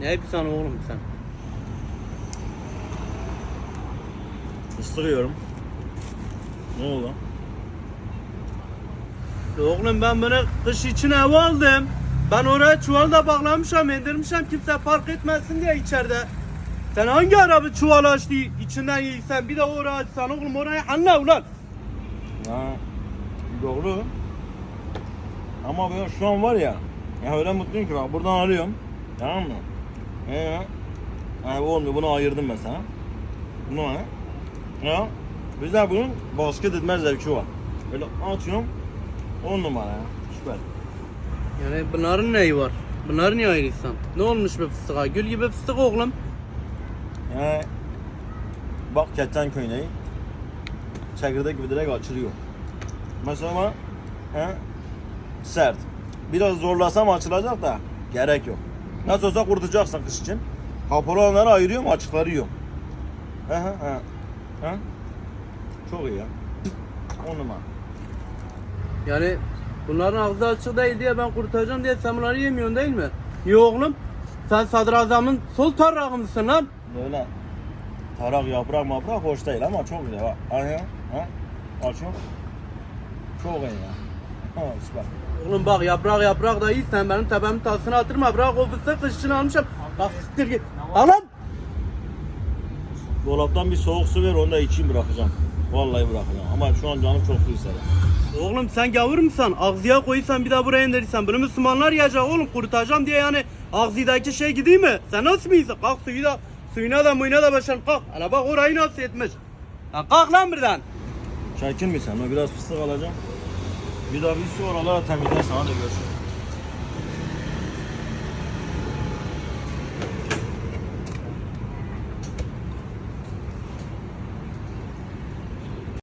Ne yapıyorsun oğlum sen? Fıstık yiyorum. Ne oldu? Oğlum ben bunu kış için ev aldım. Ben oraya çuvalda bağlamışım, indirmişim kimse fark etmesin diye içeride. Sen hangi arabı çuval açtı içinden yiysen bir de oraya açsan oğlum oraya anne ulan. Ha, doğru. Ama ben şu an var ya, ya öyle mutluyum ki bak buradan alıyorum. Tamam mı? Ee, yani olmuyor bunu ayırdım mesela. Bunu ha. Ya, güzel bunun basket etme zevki var. Böyle açıyorum. 10 numara ya. Süper. Yani bunların neyi var? Bunları niye ayırırsan? Ne olmuş bu fıstığa? Gül gibi fıstık oğlum. Yani bak keten köyneği çekirdek gibi direkt açılıyor. Mesela he, sert. Biraz zorlasam açılacak da gerek yok. Nasıl olsa kurtulacaksın kış için. Kapalı olanları ayırıyorum, açıkları yiyorum. He he he. He? Çok iyi ya. On numara. Yani bunların ağzı açık değil diye ben kurtaracağım diye sen bunları yemiyorsun değil mi? Niye oğlum? Sen sadrazamın sol tarafı mısın lan? Böyle tarak, yaprak, maprak hoş değil ama çok güzel. Bak. Ha? Açıyorum. Çok iyi ya. Ha, süper. Oğlum bak yaprak yaprak da iyi sen benim tepemin tasını atırma bırak o fıstık kış için almışım. Bak siktir git. Al lan. Dolaptan bir soğuk su ver onu da içeyim bırakacağım. Vallahi bırakacağım ama şu an canım çok su ister. Oğlum sen gavur musun? Ağzıya koysan bir daha buraya indirirsen bunu Müslümanlar yiyecek oğlum kurutacağım diye yani ağzıdaki şey gideyim mi? Sen nasıl mıyız? Kalk suyu da suyuna da muyuna da başan kalk. Hele bak orayı nasıl etmiş. Ya kalk lan buradan. Çekin mi sen? Ben biraz fıstık alacağım. Bir daha bir su oralara temizle sana da görüşürüz.